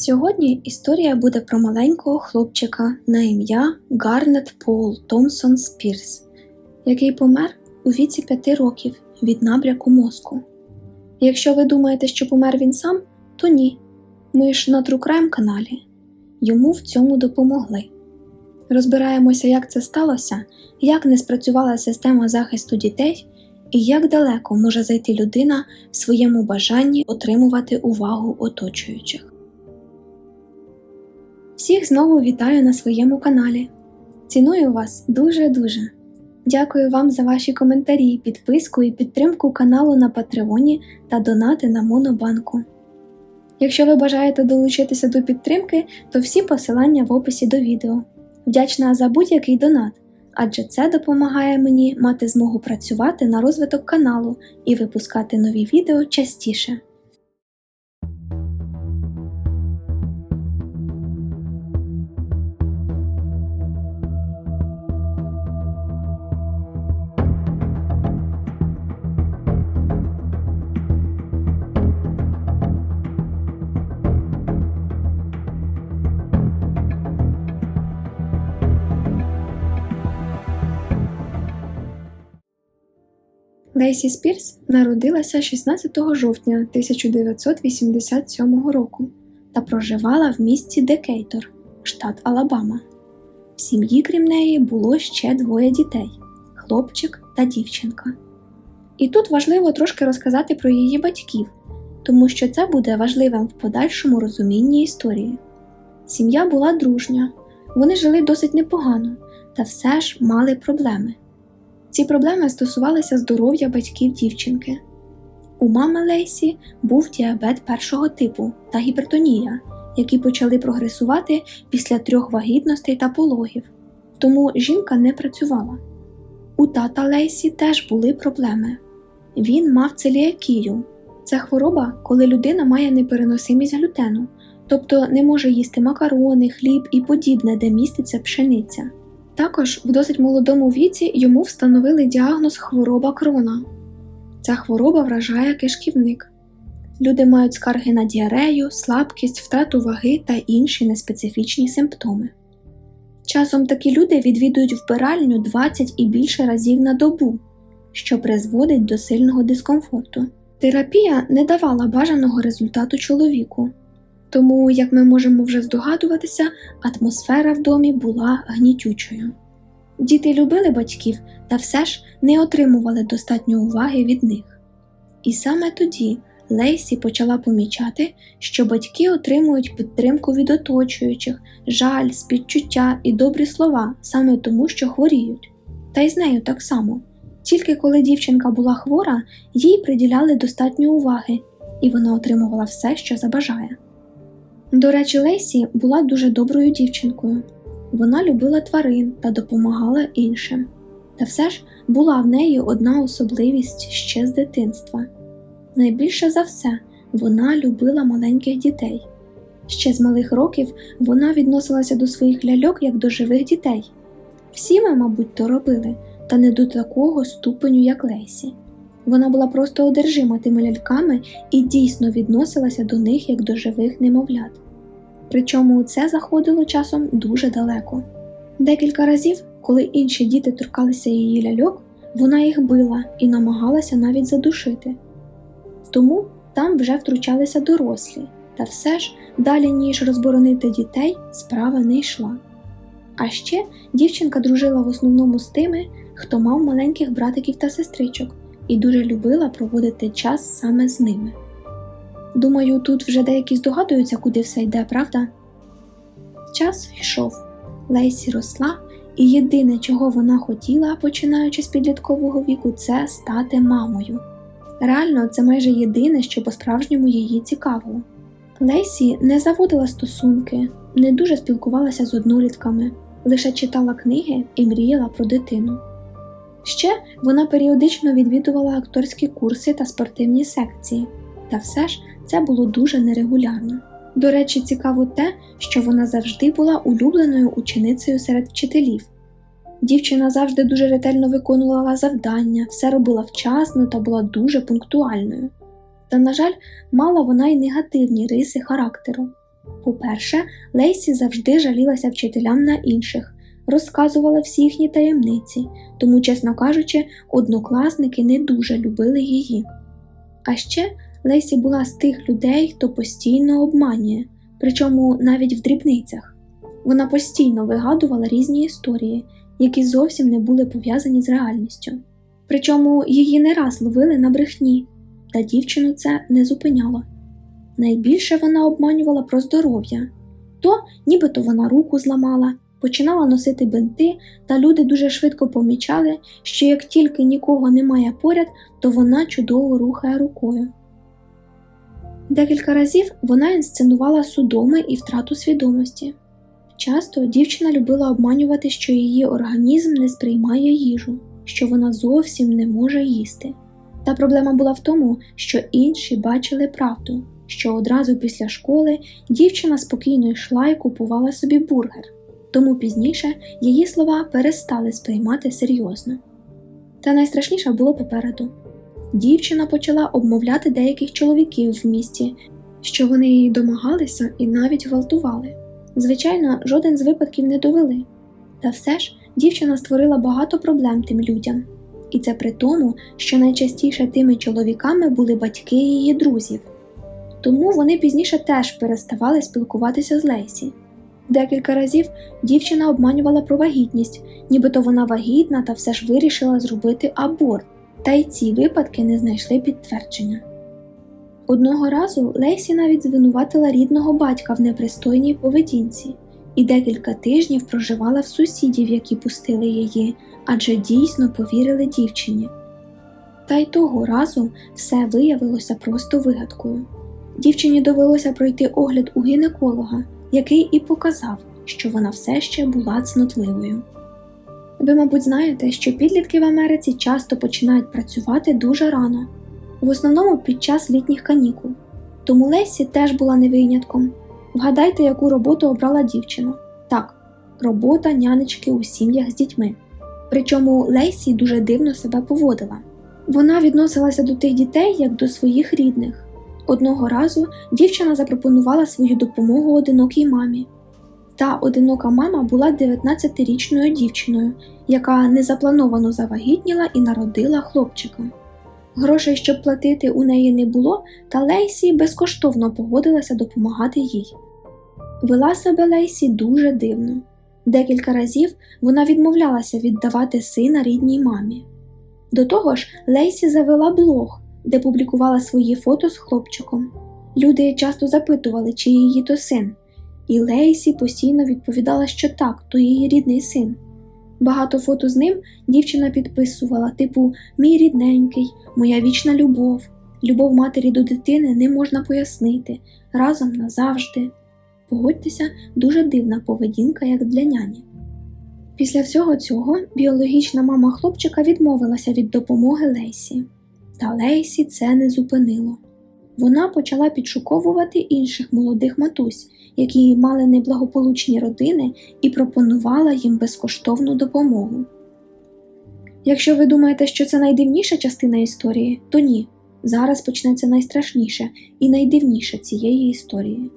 Сьогодні історія буде про маленького хлопчика на ім'я Гарнет Пол Томсон Спірс, який помер у віці 5 років від набряку мозку. Якщо ви думаєте, що помер він сам, то ні. Ми ж на Crime каналі. Йому в цьому допомогли. Розбираємося, як це сталося, як не спрацювала система захисту дітей і як далеко може зайти людина в своєму бажанні отримувати увагу оточуючих. Всіх знову вітаю на своєму каналі. Ціную вас дуже-дуже. Дякую вам за ваші коментарі, підписку і підтримку каналу на Патреоні та донати на Монобанку. Якщо ви бажаєте долучитися до підтримки, то всі посилання в описі до відео. Вдячна за будь-який донат, адже це допомагає мені мати змогу працювати на розвиток каналу і випускати нові відео частіше. Лейсі Спірс народилася 16 жовтня 1987 року та проживала в місті Декейтор, штат Алабама. В сім'ї, крім неї, було ще двоє дітей хлопчик та дівчинка. І тут важливо трошки розказати про її батьків, тому що це буде важливим в подальшому розумінні історії. Сім'я була дружня, вони жили досить непогано, та все ж мали проблеми. Ці проблеми стосувалися здоров'я батьків дівчинки. У мами Лейсі був діабет першого типу та гіпертонія, які почали прогресувати після трьох вагітностей та пологів, тому жінка не працювала. У тата Лейсі теж були проблеми. Він мав целіакію. Це хвороба, коли людина має непереносимість глютену, тобто не може їсти макарони, хліб і подібне, де міститься пшениця. Також в досить молодому віці йому встановили діагноз хвороба крона. Ця хвороба вражає кишківник. Люди мають скарги на діарею, слабкість, втрату ваги та інші неспецифічні симптоми. Часом такі люди відвідують вбиральню 20 і більше разів на добу, що призводить до сильного дискомфорту. Терапія не давала бажаного результату чоловіку, тому, як ми можемо вже здогадуватися, атмосфера в домі була гнітючою. Діти любили батьків та все ж не отримували достатньо уваги від них. І саме тоді Лейсі почала помічати, що батьки отримують підтримку від оточуючих, жаль, співчуття і добрі слова саме тому, що хворіють. Та й з нею так само. Тільки коли дівчинка була хвора, їй приділяли достатньо уваги, і вона отримувала все, що забажає. До речі, Лейсі була дуже доброю дівчинкою. Вона любила тварин та допомагала іншим. Та все ж була в неї одна особливість ще з дитинства. Найбільше за все вона любила маленьких дітей. Ще з малих років вона відносилася до своїх ляльок як до живих дітей. Всі ми, мабуть, то робили, та не до такого ступеню, як Лейсі. Вона була просто одержима тими ляльками і дійсно відносилася до них як до живих немовлят. Причому це заходило часом дуже далеко. Декілька разів, коли інші діти торкалися її ляльок, вона їх била і намагалася навіть задушити. Тому там вже втручалися дорослі, та все ж далі, ніж розборонити дітей, справа не йшла. А ще дівчинка дружила в основному з тими, хто мав маленьких братиків та сестричок, і дуже любила проводити час саме з ними. Думаю, тут вже деякі здогадуються, куди все йде, правда? Час йшов, Лейсі росла, і єдине, чого вона хотіла, починаючи з підліткового віку, це стати мамою. Реально, це майже єдине, що по-справжньому її цікавило. Лейсі не заводила стосунки, не дуже спілкувалася з однолітками, лише читала книги і мріяла про дитину. Ще вона періодично відвідувала акторські курси та спортивні секції, та все ж це було дуже нерегулярно. До речі, цікаво те, що вона завжди була улюбленою ученицею серед вчителів. Дівчина завжди дуже ретельно виконувала завдання, все робила вчасно та була дуже пунктуальною. Та, на жаль, мала вона й негативні риси характеру. По-перше, Лейсі завжди жалілася вчителям на інших, розказувала всі їхні таємниці, тому, чесно кажучи, однокласники не дуже любили її. А ще Лейсі була з тих людей, хто постійно обманює, причому навіть в дрібницях. Вона постійно вигадувала різні історії, які зовсім не були пов'язані з реальністю. Причому її не раз ловили на брехні, та дівчину це не зупиняло. Найбільше вона обманювала про здоров'я то, нібито вона руку зламала, починала носити бинти, та люди дуже швидко помічали, що як тільки нікого немає поряд, то вона чудово рухає рукою. Декілька разів вона інсценувала судоми і втрату свідомості. Часто дівчина любила обманювати, що її організм не сприймає їжу, що вона зовсім не може їсти. Та проблема була в тому, що інші бачили правду, що одразу після школи дівчина спокійно йшла і купувала собі бургер, тому пізніше її слова перестали сприймати серйозно. Та найстрашніше було попереду. Дівчина почала обмовляти деяких чоловіків в місті, що вони її домагалися і навіть гвалтували. Звичайно, жоден з випадків не довели. Та все ж дівчина створила багато проблем тим людям, і це при тому, що найчастіше тими чоловіками були батьки її друзів. Тому вони пізніше теж переставали спілкуватися з Лейсі. Декілька разів дівчина обманювала про вагітність, нібито вона вагітна та все ж вирішила зробити аборт, та й ці випадки не знайшли підтвердження. Одного разу Лейсі навіть звинуватила рідного батька в непристойній поведінці і декілька тижнів проживала в сусідів, які пустили її, адже дійсно повірили дівчині. Та й того разу все виявилося просто вигадкою. Дівчині довелося пройти огляд у гінеколога, який і показав, що вона все ще була цнотливою. Ви, мабуть, знаєте, що підлітки в Америці часто починають працювати дуже рано, в основному під час літніх канікул. Тому Лесі теж була не винятком. Вгадайте, яку роботу обрала дівчина. Так, робота нянечки у сім'ях з дітьми. Причому Лесі дуже дивно себе поводила. Вона відносилася до тих дітей як до своїх рідних. Одного разу дівчина запропонувала свою допомогу одинокій мамі. Та одинока мама була 19-річною дівчиною, яка незаплановано завагітніла і народила хлопчика. Грошей, щоб платити, у неї не було, та Лейсі безкоштовно погодилася допомагати їй. Вела себе Лейсі дуже дивно. Декілька разів вона відмовлялася віддавати сина рідній мамі. До того ж, Лейсі завела блог, де публікувала свої фото з хлопчиком. Люди часто запитували, чи її то син, і Лейсі постійно відповідала, що так, то її рідний син. Багато фото з ним дівчина підписувала, типу Мій рідненький, моя вічна любов, любов матері до дитини не можна пояснити, разом назавжди. Погодьтеся, дуже дивна поведінка, як для няні. Після всього цього біологічна мама хлопчика відмовилася від допомоги Лейсі. Та Лейсі це не зупинило. Вона почала підшуковувати інших молодих матусь, які мали неблагополучні родини, і пропонувала їм безкоштовну допомогу. Якщо ви думаєте, що це найдивніша частина історії, то ні. Зараз почнеться найстрашніше і найдивніше цієї історії.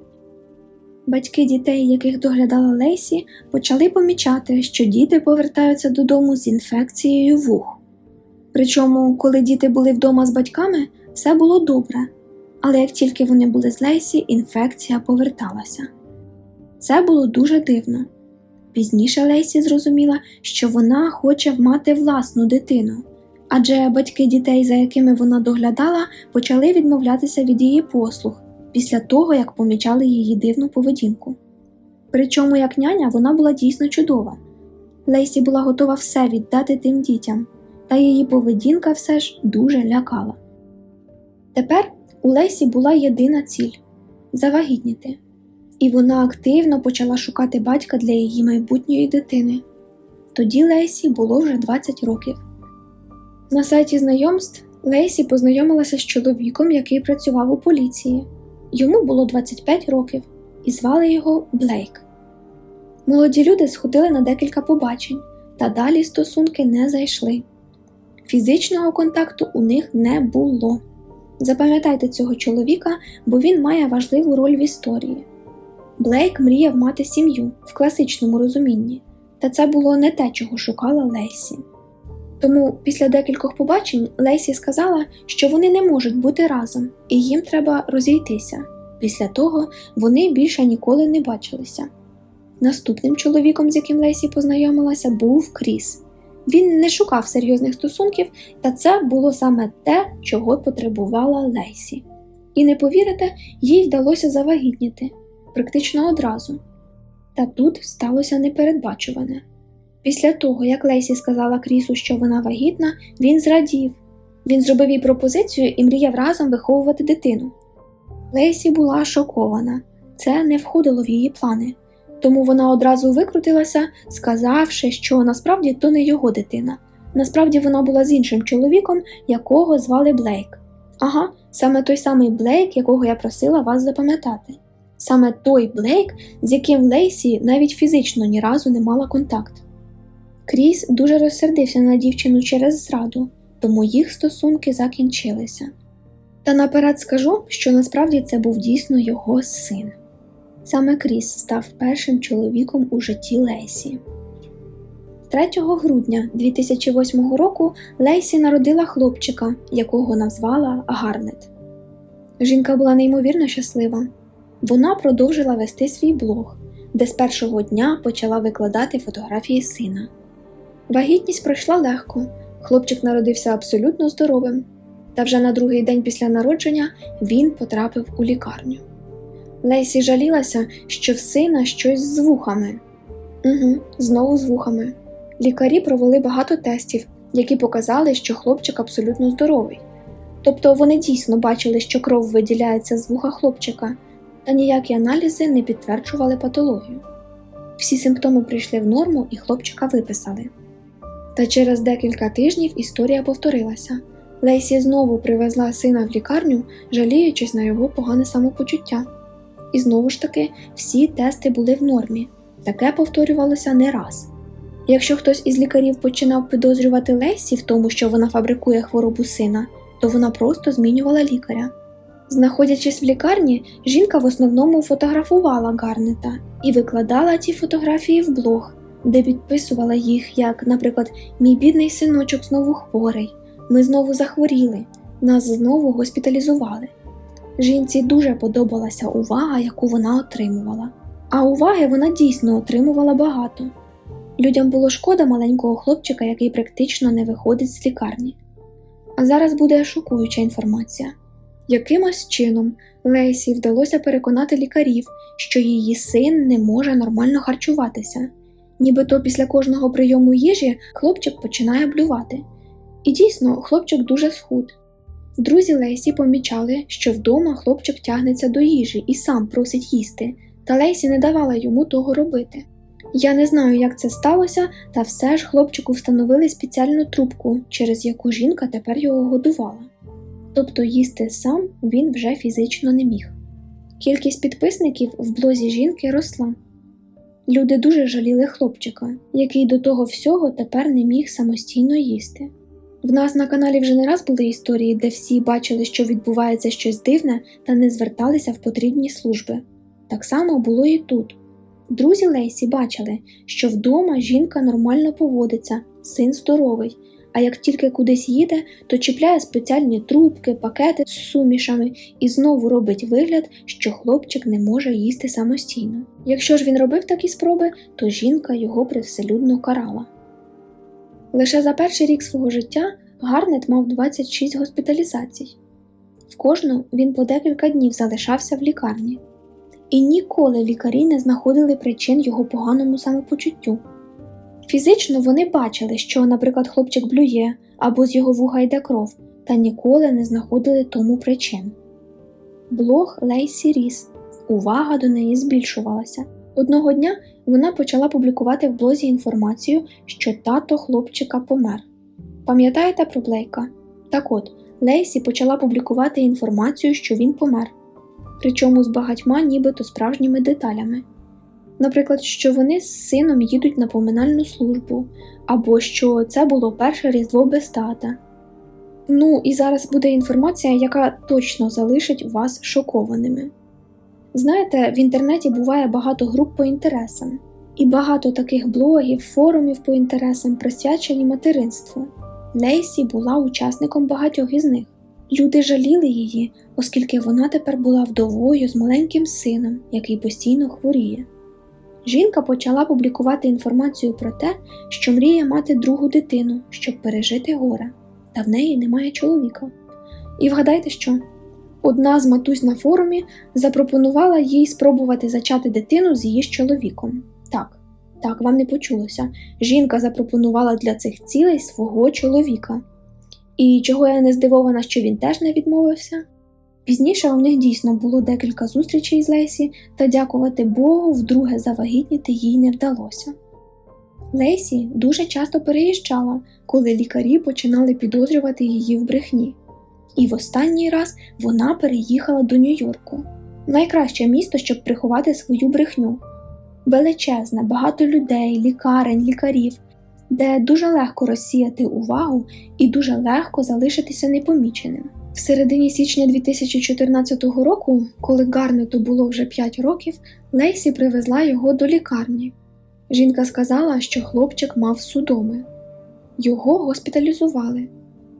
Батьки дітей, яких доглядала Лейсі, почали помічати, що діти повертаються додому з інфекцією вух. Причому, коли діти були вдома з батьками, все було добре, але як тільки вони були з Лейсі, інфекція поверталася. Це було дуже дивно. Пізніше Лейсі зрозуміла, що вона хоче мати власну дитину, адже батьки дітей, за якими вона доглядала, почали відмовлятися від її послуг після того, як помічали її дивну поведінку. Причому, як няня, вона була дійсно чудова. Лейсі була готова все віддати тим дітям, та її поведінка все ж дуже лякала. Тепер у Лейсі була єдина ціль завагітніти, і вона активно почала шукати батька для її майбутньої дитини. Тоді Лейсі було вже 20 років. На сайті знайомств Лейсі познайомилася з чоловіком, який працював у поліції. Йому було 25 років, і звали його Блейк. Молоді люди сходили на декілька побачень, та далі стосунки не зайшли. Фізичного контакту у них не було. Запам'ятайте цього чоловіка, бо він має важливу роль в історії. Блейк мріяв мати сім'ю в класичному розумінні, та це було не те, чого шукала Лейсі. Тому після декількох побачень Лейсі сказала, що вони не можуть бути разом і їм треба розійтися. Після того вони більше ніколи не бачилися. Наступним чоловіком, з яким Лейсі познайомилася, був Кріс. Він не шукав серйозних стосунків, та це було саме те, чого потребувала Лейсі. І не повірите, їй вдалося завагітніти практично одразу. Та тут сталося непередбачуване. Після того, як Лейсі сказала Крісу, що вона вагітна, він зрадів. Він зробив їй пропозицію і мріяв разом виховувати дитину. Лейсі була шокована, це не входило в її плани, тому вона одразу викрутилася, сказавши, що насправді то не його дитина. Насправді вона була з іншим чоловіком, якого звали Блейк. Ага, саме той самий Блейк, якого я просила вас запам'ятати. Саме той Блейк, з яким Лейсі навіть фізично ні разу не мала контакт. Кріс дуже розсердився на дівчину через зраду, тому їх стосунки закінчилися. Та наперед скажу, що насправді це був дійсно його син. Саме Кріс став першим чоловіком у житті Лейсі. 3 грудня 2008 року Лейсі народила хлопчика, якого назвала Гарнет. Жінка була неймовірно щаслива. Вона продовжила вести свій блог, де з першого дня почала викладати фотографії сина. Вагітність пройшла легко, хлопчик народився абсолютно здоровим, та вже на другий день після народження він потрапив у лікарню. Лейсі жалілася, що в сина щось з вухами. Угу, знову з вухами. Лікарі провели багато тестів, які показали, що хлопчик абсолютно здоровий. Тобто вони дійсно бачили, що кров виділяється з вуха хлопчика, та ніякі аналізи не підтверджували патологію. Всі симптоми прийшли в норму і хлопчика виписали. Та через декілька тижнів історія повторилася. Лейсі знову привезла сина в лікарню, жаліючись на його погане самопочуття. І знову ж таки, всі тести були в нормі. Таке повторювалося не раз. Якщо хтось із лікарів починав підозрювати Лейсі в тому, що вона фабрикує хворобу сина, то вона просто змінювала лікаря. Знаходячись в лікарні, жінка в основному фотографувала Гарнета і викладала ті фотографії в блог, де підписувала їх, як, наприклад, Мій бідний синочок знову хворий, ми знову захворіли, нас знову госпіталізували. Жінці дуже подобалася увага, яку вона отримувала. А уваги вона дійсно отримувала багато. Людям було шкода маленького хлопчика, який практично не виходить з лікарні. А зараз буде шокуюча інформація. Якимось чином Лейсі вдалося переконати лікарів, що її син не може нормально харчуватися, нібито після кожного прийому їжі хлопчик починає блювати. І дійсно, хлопчик дуже схуд. Друзі Лейсі помічали, що вдома хлопчик тягнеться до їжі і сам просить їсти, та Лейсі не давала йому того робити. Я не знаю, як це сталося, та все ж хлопчику встановили спеціальну трубку, через яку жінка тепер його годувала. Тобто їсти сам він вже фізично не міг. Кількість підписників в блозі жінки росла. Люди дуже жаліли хлопчика, який до того всього тепер не міг самостійно їсти. В нас на каналі вже не раз були історії, де всі бачили, що відбувається щось дивне, та не зверталися в потрібні служби. Так само було і тут. Друзі Лейсі бачили, що вдома жінка нормально поводиться, син здоровий, а як тільки кудись їде, то чіпляє спеціальні трубки, пакети з сумішами і знову робить вигляд, що хлопчик не може їсти самостійно. Якщо ж він робив такі спроби, то жінка його привселюдно карала. Лише за перший рік свого життя Гарнет мав 26 госпіталізацій. В кожну він по декілька днів залишався в лікарні. І ніколи лікарі не знаходили причин його поганому самопочуттю. Фізично вони бачили, що, наприклад, хлопчик блює або з його вуха йде кров, та ніколи не знаходили тому причин. Блог Лейсі ріс, увага до неї збільшувалася. Одного дня вона почала публікувати в блозі інформацію, що тато хлопчика помер. Пам'ятаєте про Блейка? Так от, Лейсі почала публікувати інформацію, що він помер, причому з багатьма нібито справжніми деталями. Наприклад, що вони з сином їдуть на поминальну службу, або що це було перше різдво без тата. Ну і зараз буде інформація, яка точно залишить вас шокованими. Знаєте, в інтернеті буває багато груп по інтересам, і багато таких блогів, форумів по інтересам присвячені материнству. Лейсі була учасником багатьох із них. Люди жаліли її, оскільки вона тепер була вдовою з маленьким сином, який постійно хворіє. Жінка почала публікувати інформацію про те, що мріє мати другу дитину, щоб пережити горе, та в неї немає чоловіка. І вгадайте що? Одна з матусь на форумі запропонувала їй спробувати зачати дитину з її чоловіком. Так, так, вам не почулося. Жінка запропонувала для цих цілей свого чоловіка. І чого я не здивована, що він теж не відмовився? Пізніше у них дійсно було декілька зустрічей з Лейсі, та дякувати Богу, вдруге завагітніти їй не вдалося. Лейсі дуже часто переїжджала, коли лікарі починали підозрювати її в брехні. І в останній раз вона переїхала до Нью-Йорку. Найкраще місто, щоб приховати свою брехню. Величезне, багато людей, лікарень, лікарів, де дуже легко розсіяти увагу і дуже легко залишитися непоміченим. В середині січня 2014 року, коли Гарнету було вже 5 років, Лейсі привезла його до лікарні. Жінка сказала, що хлопчик мав судоми. Його госпіталізували.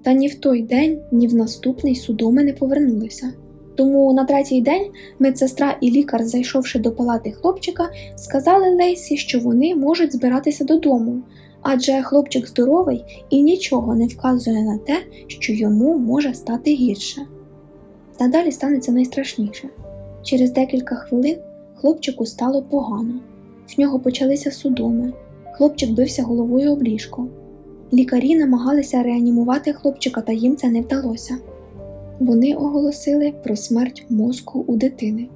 Та ні в той день, ні в наступний судоми не повернулися. Тому на третій день медсестра і лікар, зайшовши до палати хлопчика, сказали Лейсі, що вони можуть збиратися додому, адже хлопчик здоровий і нічого не вказує на те, що йому може стати гірше. Та далі станеться найстрашніше. Через декілька хвилин хлопчику стало погано, в нього почалися судоми, хлопчик бився головою об ліжко. Лікарі намагалися реанімувати хлопчика, та їм це не вдалося. Вони оголосили про смерть мозку у дитини.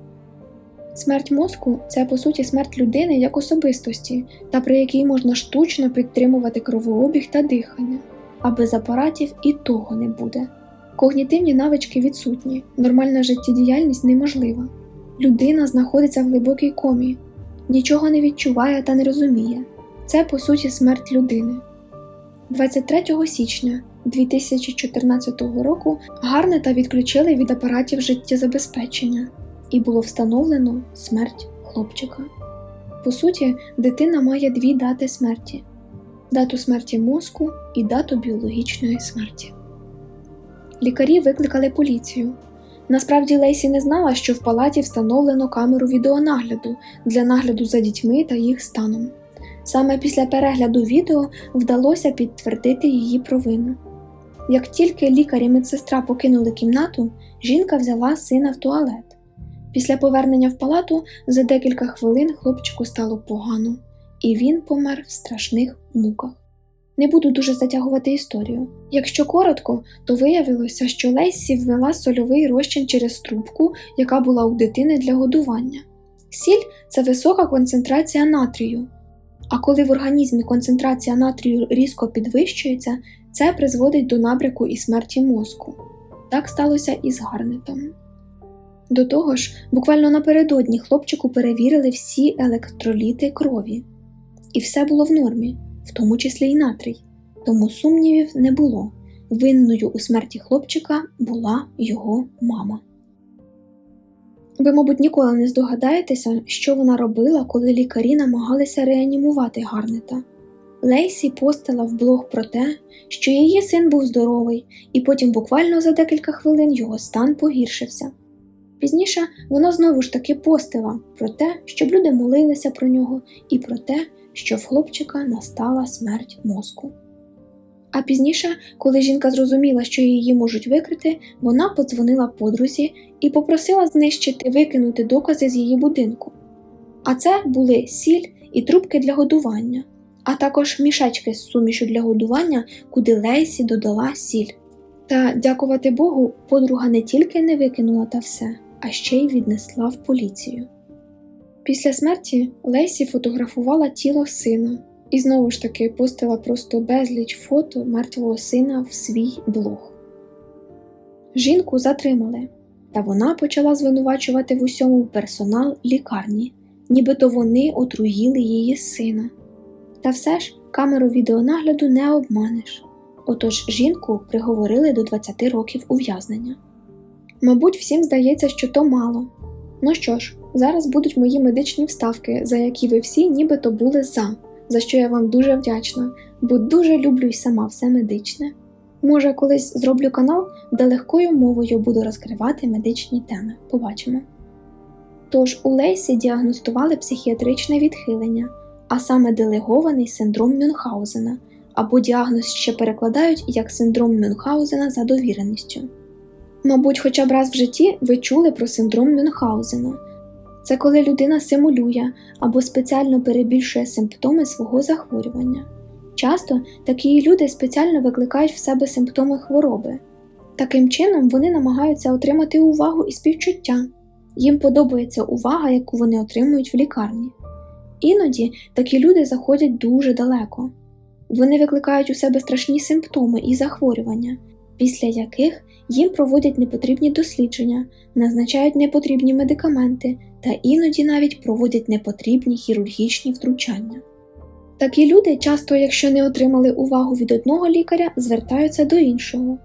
Смерть мозку це по суті смерть людини як особистості, та при якій можна штучно підтримувати кровообіг та дихання, а без апаратів і того не буде. Когнітивні навички відсутні, нормальна життєдіяльність неможлива. Людина знаходиться в глибокій комі, нічого не відчуває та не розуміє. Це по суті смерть людини. 23 січня 2014 року Гарнета відключили від апаратів життєзабезпечення і було встановлено смерть хлопчика. По суті, дитина має дві дати смерті: дату смерті мозку і дату біологічної смерті. Лікарі викликали поліцію. Насправді Лейсі не знала, що в палаті встановлено камеру відеонагляду для нагляду за дітьми та їх станом. Саме після перегляду відео вдалося підтвердити її провину. Як тільки лікар і медсестра покинули кімнату, жінка взяла сина в туалет. Після повернення в палату за декілька хвилин хлопчику стало погано, і він помер в страшних муках. Не буду дуже затягувати історію. Якщо коротко, то виявилося, що Лейсі ввела сольовий розчин через трубку, яка була у дитини для годування. Сіль це висока концентрація натрію, а коли в організмі концентрація натрію різко підвищується, це призводить до набряку і смерті мозку. Так сталося і з Гарнетом. До того ж, буквально напередодні хлопчику перевірили всі електроліти крові, і все було в нормі, в тому числі і натрій, тому сумнівів не було. Винною у смерті хлопчика була його мама. Ви, мабуть, ніколи не здогадаєтеся, що вона робила, коли лікарі намагалися реанімувати Гарнета. Лейсі постила в блог про те, що її син був здоровий, і потім буквально за декілька хвилин його стан погіршився. Пізніше вона знову ж таки постила про те, щоб люди молилися про нього, і про те, що в хлопчика настала смерть мозку. А пізніше, коли жінка зрозуміла, що її можуть викрити, вона подзвонила подрузі і попросила знищити викинути докази з її будинку. А це були сіль і трубки для годування, а також мішечки з сумішу для годування, куди Лейсі додала сіль. Та, дякувати Богу, подруга не тільки не викинула та все, а ще й віднесла в поліцію. Після смерті Лейсі фотографувала тіло сина і знову ж таки постила просто безліч фото мертвого сина в свій блог. Жінку затримали, та вона почала звинувачувати в усьому персонал лікарні, нібито вони отруїли її сина. Та все ж камеру відеонагляду не обманеш. Отож жінку приговорили до 20 років ув'язнення. Мабуть, всім здається, що то мало. Ну що ж, зараз будуть мої медичні вставки, за які ви всі нібито були за, за що я вам дуже вдячна, бо дуже люблю й сама все медичне. Може, колись зроблю канал, де легкою мовою буду розкривати медичні теми. Побачимо. Тож у Лейсі діагностували психіатричне відхилення, а саме делегований синдром Мюнхгаузена, або діагноз ще перекладають як синдром Мюнхгаузена за довіреністю. Мабуть, хоча б раз в житті ви чули про синдром Мюнхгаузена. Це коли людина симулює або спеціально перебільшує симптоми свого захворювання. Часто такі люди спеціально викликають в себе симптоми хвороби. Таким чином вони намагаються отримати увагу і співчуття. Їм подобається увага, яку вони отримують в лікарні. Іноді такі люди заходять дуже далеко. Вони викликають у себе страшні симптоми і захворювання, після яких їм проводять непотрібні дослідження, назначають непотрібні медикаменти та іноді навіть проводять непотрібні хірургічні втручання. Такі люди часто, якщо не отримали увагу від одного лікаря, звертаються до іншого.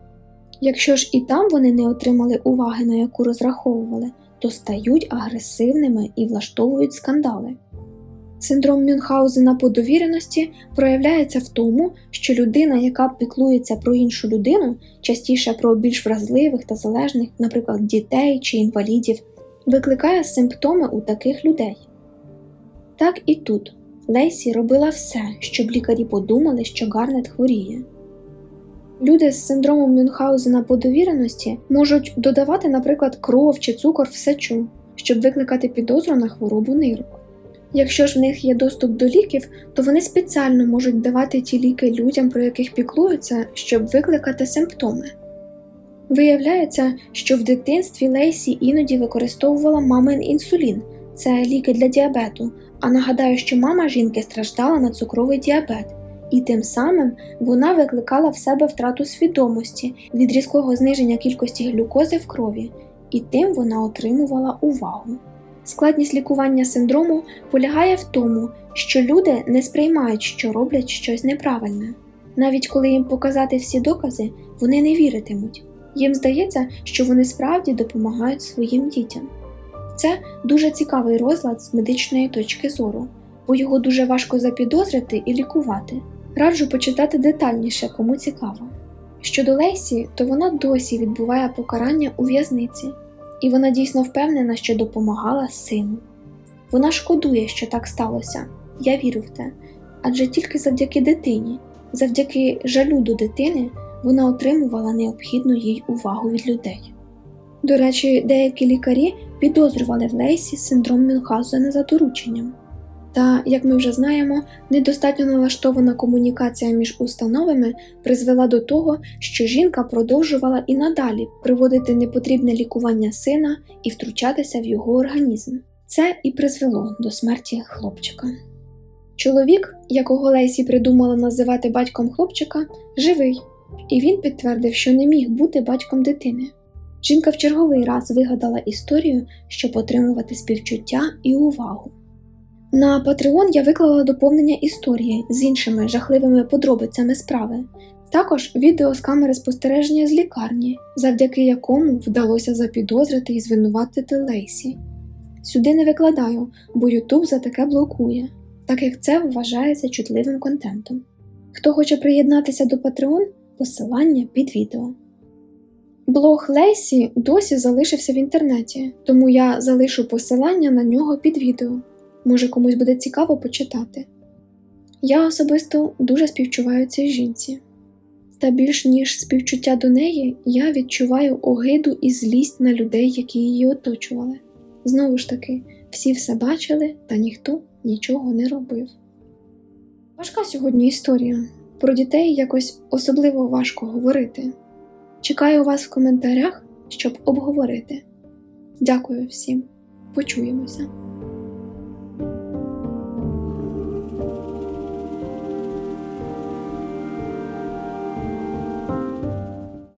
Якщо ж і там вони не отримали уваги, на яку розраховували, то стають агресивними і влаштовують скандали. Синдром Мюнхгаузена по довіреності проявляється в тому, що людина, яка піклується про іншу людину, частіше про більш вразливих та залежних, наприклад, дітей чи інвалідів, викликає симптоми у таких людей. Так і тут Лейсі робила все, щоб лікарі подумали, що Гарнет хворіє. Люди з синдромом Мюнхгаузена по довіреності можуть додавати, наприклад, кров чи цукор в сечу, щоб викликати підозру на хворобу нирок. Якщо ж в них є доступ до ліків, то вони спеціально можуть давати ті ліки людям, про яких піклуються, щоб викликати симптоми. Виявляється, що в дитинстві Лейсі іноді використовувала мамин інсулін це ліки для діабету. А нагадаю, що мама жінки страждала на цукровий діабет, і тим самим вона викликала в себе втрату свідомості від різкого зниження кількості глюкози в крові, і тим вона отримувала увагу. Складність лікування синдрому полягає в тому, що люди не сприймають, що роблять щось неправильне. Навіть коли їм показати всі докази, вони не віритимуть. Їм здається, що вони справді допомагають своїм дітям. Це дуже цікавий розлад з медичної точки зору, бо його дуже важко запідозрити і лікувати. Раджу почитати детальніше, кому цікаво. Щодо Лейсі, то вона досі відбуває покарання у в'язниці, і вона дійсно впевнена, що допомагала сину. Вона шкодує, що так сталося. Я вірю в те. Адже тільки завдяки дитині, завдяки жалю до дитини, вона отримувала необхідну їй увагу від людей. До речі, деякі лікарі підозрювали в Лейсі синдром Мюнхгаузена за дорученням. Та, як ми вже знаємо, недостатньо налаштована комунікація між установами призвела до того, що жінка продовжувала і надалі приводити непотрібне лікування сина і втручатися в його організм. Це і призвело до смерті хлопчика. Чоловік, якого Лейсі придумала називати батьком хлопчика, живий, і він підтвердив, що не міг бути батьком дитини. Жінка в черговий раз вигадала історію, щоб отримувати співчуття і увагу. На Patreon я виклала доповнення історії з іншими жахливими подробицями справи, також відео з камери спостереження з лікарні, завдяки якому вдалося запідозрити і звинуватити Лейсі. Сюди не викладаю, бо Ютуб за таке блокує, так як це вважається чутливим контентом. Хто хоче приєднатися до Patreon, посилання під відео. Блог Лейсі досі залишився в інтернеті, тому я залишу посилання на нього під відео. Може комусь буде цікаво почитати. Я особисто дуже співчуваю цій жінці, та більш ніж співчуття до неї, я відчуваю огиду і злість на людей, які її оточували. Знову ж таки, всі все бачили, та ніхто нічого не робив. Важка сьогодні історія. Про дітей якось особливо важко говорити. Чекаю вас в коментарях, щоб обговорити. Дякую всім. Почуємося.